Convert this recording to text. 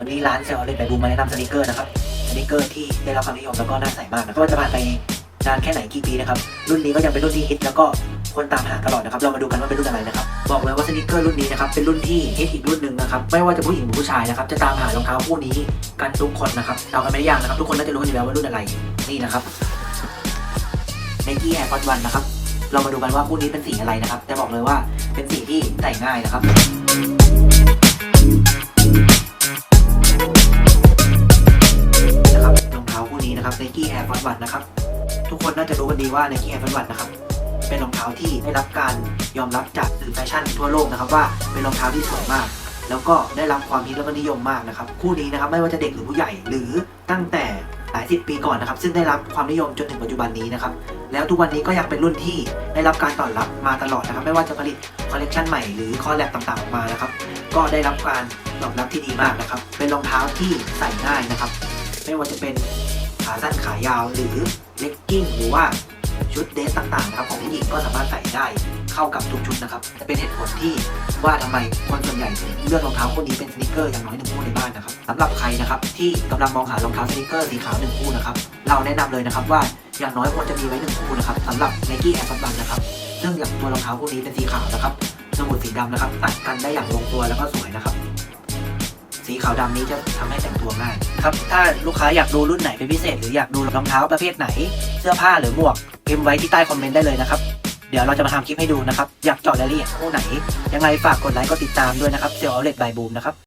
วันนี้ร้านเซลล์เลยไปบูมมาแนะนำสนิเกอร์นะครับสนิเกอร์ที่ได้รับความนิยมแล้วก็น่าใส่มากนะก็จะผ่านไปนานแค่ไหนกี่ปีนะครับรุ่นนี้ก็ยังเป็นรุ่นที่ฮิตแล้วก็คนตามหาตลอดนะครับ เรามาดูกันว่าเป็นรุ่นอะไรนะครับ บอกเลยว่าสนิเกอร์รุ่นนี้นะครับเป็นรุ่นที่ฮิตอีกรุ่นหนึ่งนะครับไม่ว่าจะผู้หญิงหรือผู้ชายนะครับจะตามหารองเท้าคู่นี้กันทุกคนนะครับเดากันไม่ได้ยากนะครับ ทุกคนน่าจะรู้กันอยู่แล้วว่ารุ่นอะไรนี่นะครับ Nike Air Force One นะครับ เรามาดูกันว่าคู่นี้เป็นสีอะไรนะครับ แต่บอกเลยว่าเป็นสีที่ใส่ง่ายนะครับนะครับ Nike Air Force One นะครับ ทุกคนน่าจะรู้กันดีว่า Nike Air Force One นะครับ เป็นรองเท้าที่ได้รับการยอมรับจากสื่อแฟชั่นทั่วโลกนะครับว่าเป็นรองเท้าที่สวยมาก แล้วก็ได้รับความฮิตแล้วก็นิยมมากนะครับ คู่นี้นะครับไม่ว่าจะเด็กหรือผู้ใหญ่ หรือตั้งแต่หลายสิบปีก่อนนะครับ ซึ่งได้รับความนิยมจนถึงปัจจุบันนี้นะครับ แล้วทุกวันนี้ก็ยังเป็นรุ่นที่ได้รับการตอบรับมาตลอดนะครับ ไม่ว่าจะผลิตคอลเลกชันใหม่หรือคอลแลบต่างๆออกมานะครับ ก็ได้รับการตอบรับที่ดีมากนะครับ เป็นรองเท้าที่ใส่ง่ายนะครับ ไม่ว่าจะเป็น ขาสั้นขายาวหรือเลกกิ้งหรือว่าชุดเดรสต่างๆนะครับของผู้หญิงก็สามารถใส่ได้เข้ากับทุกชุดนะครับจะเป็นเหตุผลที่ว่าทำไมคนส่วนใหญ่เลือกรองเท้าคู่นี้เป็นสนิเกอร์อย่างน้อยหนึ่งคู่ในบ้านนะครับสำหรับใครนะครับที่กำลังมองหารองเท้าสนิเกอร์สีขาวหนึ่งคู่นะครับเราแนะนำเลยนะครับว่าอย่างน้อยควรจะมีไว้หนึ่งคู่นะครับสำหรับ Nike Air Force One นะครับซึ่งอย่างตัวรองเท้าคู่นี้เป็นสีขาวนะครับสมุดสีดำนะครับตัดกันได้อย่างลงตัวแล้วก็สวยนะครับ สีขาวดำนี้จะทำให้แต่งตัวง่ายครับถ้าลูกค้าอยากดูรุ่นไหนเป็นพิเศษ หรืออยากดูรองเท้าประเภทไหน เสื้อผ้าหรือหมวกพิมพ์ไว้ที่ใต้คอมเมนต์ได้เลยนะครับเดี๋ยวเราจะมาทำคลิปให้ดูนะครับ อยากเจาะรายละเอียดคู่ไหน ยังไงฝากกดไลค์กดติดตามด้วยนะครับเซลล์เอาเลตบายบูมนะครับ